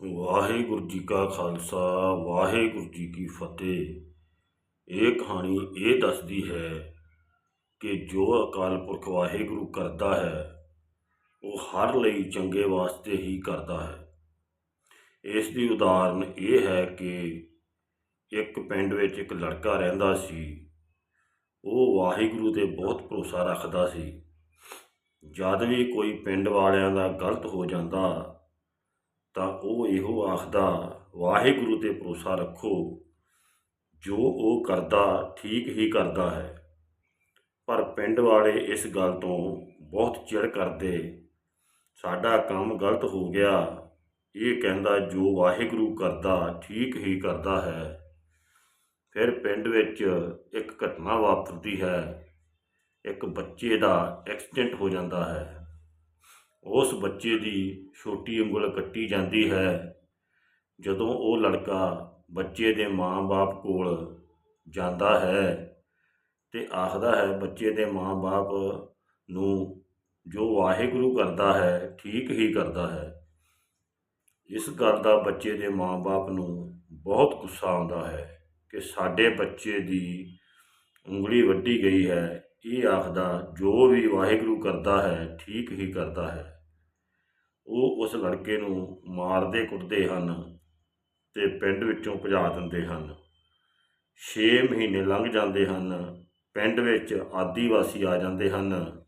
ਵਾਹਿਗੁਰੂ ਜੀ ਕਾ ਖਾਲਸਾ, ਵਾਹਿਗੁਰੂ ਜੀ ਕੀ ਫਤਿਹ। ਇਹ ਕਹਾਣੀ ਇਹ ਦੱਸਦੀ ਹੈ ਕਿ ਜੋ ਅਕਾਲ ਪੁਰਖ ਵਾਹਿਗੁਰੂ ਕਰਦਾ ਹੈ, ਉਹ ਹਰ ਲਈ ਚੰਗੇ ਵਾਸਤੇ ਹੀ ਕਰਦਾ ਹੈ। ਇਸ ਦੀ ਉਦਾਹਰਨ ਇਹ ਹੈ ਕਿ ਇੱਕ ਪਿੰਡ ਵਿੱਚ ਇੱਕ ਲੜਕਾ ਰਹਿੰਦਾ ਸੀ, ਉਹ ਵਾਹਿਗੁਰੂ ਤੇ ਬਹੁਤ ਭਰੋਸਾ ਰੱਖਦਾ ਸੀ। ਜਦ ਵੀ ਕੋਈ ਪਿੰਡ ਵਾਲਿਆਂ ਦਾ ਗਲਤ ਹੋ ਜਾਂਦਾ ਤਾਂ ਉਹ ਇਹੋ ਆਖਦਾ, ਵਾਹਿਗੁਰੂ ਤੇ ਭਰੋਸਾ ਰੱਖੋ, ਜੋ ਉਹ ਕਰਦਾ, ਠੀਕ ਹੀ ਕਰਦਾ ਹੈ। ਪਰ ਪਿੰਡ ਵਾਲੇ ਇਸ ਗੱਲ ਤੋਂ ਬਹੁਤ ਚਿੜ ਕਰਦੇ, ਸਾਡਾ ਕੰਮ ਗਲਤ ਹੋ ਗਿਆ। ਇਹ ਕਹਿੰਦਾ, ਜੋ ਵਾਹਿਗੁਰੂ ਕਰਦਾ, ਠੀਕ ਹੀ ਕਰਦਾ ਹੈ। ਫਿਰ ਪਿੰਡ ਵਿੱਚ ਇੱਕ ਘਟਨਾ ਵਾਪਰਦੀ ਹੈ। ਇੱਕ ਬੱਚੇ ਦਾ ਐਕਸੀਡੈਂਟ ਹੋ ਜਾਂਦਾ ਹੈ। ਉਸ ਬੱਚੇ ਦੀ ਛੋਟੀ ਉਂਗਲ ਕੱਟੀ ਜਾਂਦੀ ਹੈ। ਜਦੋਂ ਉਹ ਲੜਕਾ ਬੱਚੇ ਦੇ ਮਾਂ-ਬਾਪ ਕੋਲ ਜਾਂਦਾ ਹੈ ਤੇ ਆਖਦਾ ਹੈ, ਬੱਚੇ ਦੇ ਮਾਂ-ਬਾਪ ਨੂੰ ਜੋ ਵਾਹਿਗੁਰੂ ਕਰਦਾ ਹੈ, ਠੀਕ ਹੀ ਕਰਦਾ ਹੈ। ਇਸ ਗੱਲ ਦਾ ਬੱਚੇ ਦੇ ਮਾਂ-ਬਾਪ ਨੂੰ ਬਹੁਤ ਗੁੱਸਾ ਆਉਂਦਾ ਹੈ ਕਿ ਸਾਡੇ ਬੱਚੇ ਦੀ ਉਂਗਲੀ ਵੱਢੀ ਗਈ ਹੈ। ਇਹ ਆਖਦਾ, ਜੋ ਵੀ ਵਾਹਿਗੁਰੂ ਕਰਦਾ ਹੈ, ਠੀਕ ਹੀ ਕਰਦਾ ਹੈ। ਉਹ ਉਸ ਲੜਕੇ ਨੂੰ ਮਾਰਦੇ ਕੁੱਟਦੇ ਹਨ ਤੇ ਪਿੰਡ ਵਿੱਚੋਂ ਭਜਾ ਦਿੰਦੇ ਹਨ। 6 ਮਹੀਨੇ ਲੰਘ ਜਾਂਦੇ ਹਨ। ਪਿੰਡ ਵਿੱਚ ਆਦੀਵਾਸੀ ਆ ਜਾਂਦੇ ਹਨ।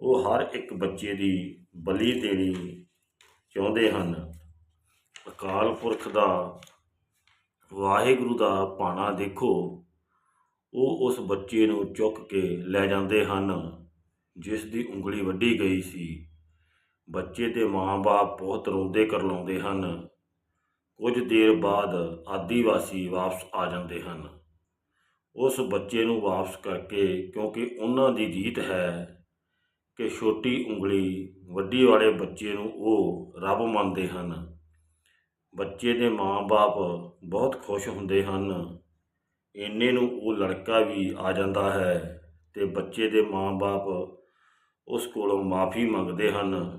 ਉਹ ਹਰ ਇੱਕ ਬੱਚੇ ਦੀ ਬਲੀ ਦੇਣੀ ਚਾਹੁੰਦੇ ਹਨ। ਅਕਾਲ ਪੁਰਖ ਦਾ ਵਾਹਿਗੁਰੂ ਦਾ ਪਾਣਾ ਦੇਖੋ। ਉਹ ਉਸ ਬੱਚੇ ਨੂੰ ਚੁੱਕ ਕੇ ਲੈ ਜਾਂਦੇ ਹਨ, ਜਿਸ ਦੀ ਉਂਗਲੀ ਵੱਢੀ ਗਈ ਸੀ। ਬੱਚੇ ਦੇ ਮਾਂ-ਬਾਪ ਬਹੁਤ ਰੋਂਦੇ ਕਰਲਾਉਂਦੇ ਹਨ। ਕੁਝ ਦੇਰ ਬਾਅਦ ਆਦੀਵਾਸੀ ਵਾਪਸ ਆ ਜਾਂਦੇ ਹਨ। ਉਸ ਬੱਚੇ ਨੂੰ ਵਾਪਸ ਕਰਕੇ ਕਿਉਂਕਿ ਉਹਨਾਂ ਦੀ ਰੀਤ ਹੈ ਕਿ ਛੋਟੀ ਉਂਗਲੀ ਵੱਡੀ ਵਾਲੇ ਬੱਚੇ ਨੂੰ ਉਹ ਰੱਬ ਮੰਨਦੇ ਹਨ। ਬੱਚੇ ਦੇ ਮਾਂ-ਬਾਪ ਬਹੁਤ ਖੁਸ਼ ਹੁੰਦੇ ਹਨ। ਇੰਨੇ ਨੂੰ ਉਹ ਲੜਕਾ ਵੀ ਆ ਜਾਂਦਾ ਹੈ ਤੇ ਬੱਚੇ ਦੇ ਮਾਂ-ਬਾਪ ਉਸ ਕੋਲੋਂ ਮਾਫੀ ਮੰਗਦੇ ਹਨ।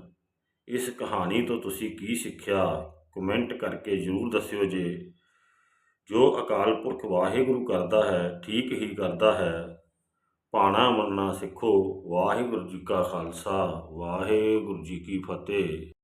ਇਸ ਕਹਾਣੀ ਤੋਂ ਤੁਸੀਂ ਕੀ ਸਿੱਖਿਆ? ਕਮੈਂਟ ਕਰਕੇ ਜ਼ਰੂਰ ਦੱਸਿਓ ਜੇ। ਜੋ ਅਕਾਲ ਪੁਰਖ ਵਾਹਿਗੁਰੂ ਕਰਦਾ ਹੈ, ਠੀਕ ਹੀ ਕਰਦਾ ਹੈ। ਪਾਣਾ ਮੰਨਣਾ ਸਿੱਖੋ। ਵਾਹਿਗੁਰੂ ਜੀ ਕਾ ਖਾਲਸਾ। ਵਾਹਿਗੁਰੂ ਜੀ ਕੀ ਫਤਿਹ।